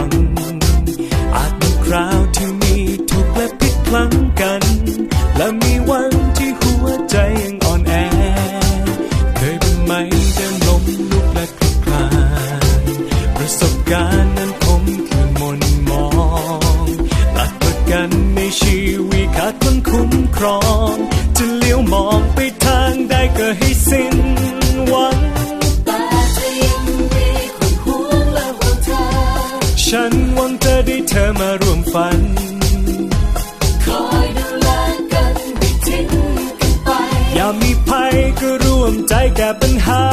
ัน อาจมีคราวที่มีทุกและผิดพลังกัน และมีวันที่หัวใจยังอ่อนแอ เคยเป็นไหมเดินลมลุกและคลุกคลานประสบการณ์ ร่วมใจแก้ปัญหา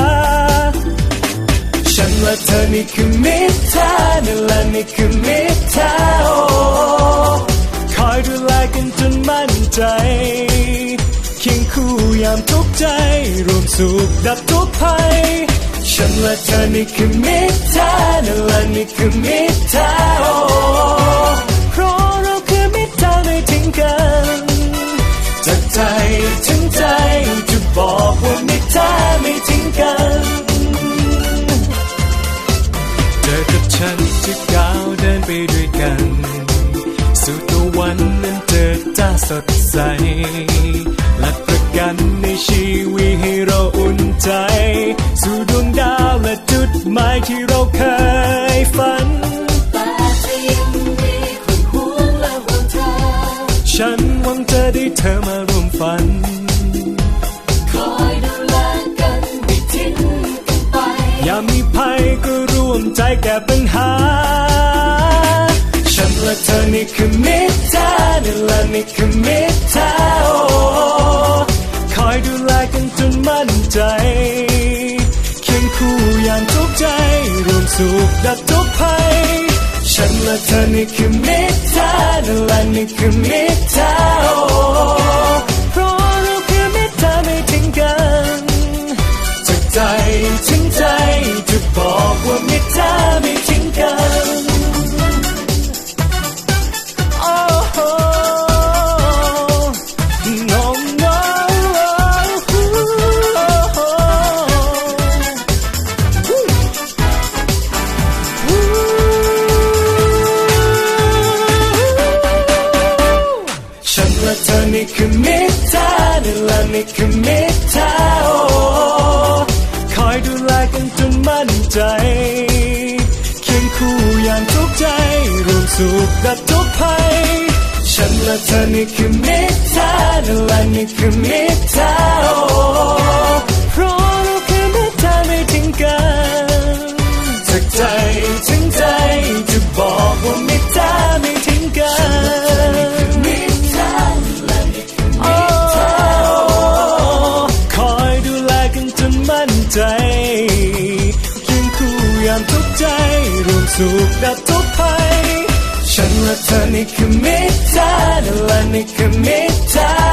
ฉันและเธอนี่คือมิตรแท้นั่นแหละนี่คือมิตรแท้โอ้คอยดูแลกันจนมั่นใจเคียงคู่ยามทุกใจ รวมสุขดับทุกภัย ฉันและเธอนี่คือมิตรแท้นั่นแหละนี่คือมิตรแท้ วันนั้นเจอจ้าสดใสหลักประกันในชีวิตให้เราอุ่นใจ สู่ดวงดาวและจุดหมายที่เราเคยฝันแต่จะยังมีคนห่วงและห่วงเธอฉันหวังจะได้เธอมาร่วมฝันคอยดูแลกันไม่ทิ้งกันไปอย่ามีภัยก็ร่วมใจแก้ปัญหา ฉันและเธอนี่คือมิตรแท้นี่และนี่คือมิตรแท้โอ้คอยดูแลกันจนมั่นใจ เคียงคู่ยามทุกใจ รวมสุขดับทุกภัย ฉันและเธอนี่คือมิตรแท้นี่และนี่คือมิตรแท้โอ้เพราะเราคือมิตรแท้ไม่ทิ้งกันจากใจถึงใจจะบอกว่าม่แท้ไม่ทิ้งกัน คือมิตรแท้นี่แหละนี่คือมิตรแท้โอ้คอยดูแลกันจนมั่นใจ เคียงคู่อย่างทุกใจรวมสุขดับทุกภัย ฉันและเธอนี่คือมิตรแท้นี่แหละนี่คือมิตร ยามทุกใจรวมสุขดับทุกภัยฉันและเธอนี่คือมิตรแท้นั่นแหละนี่คือมิตร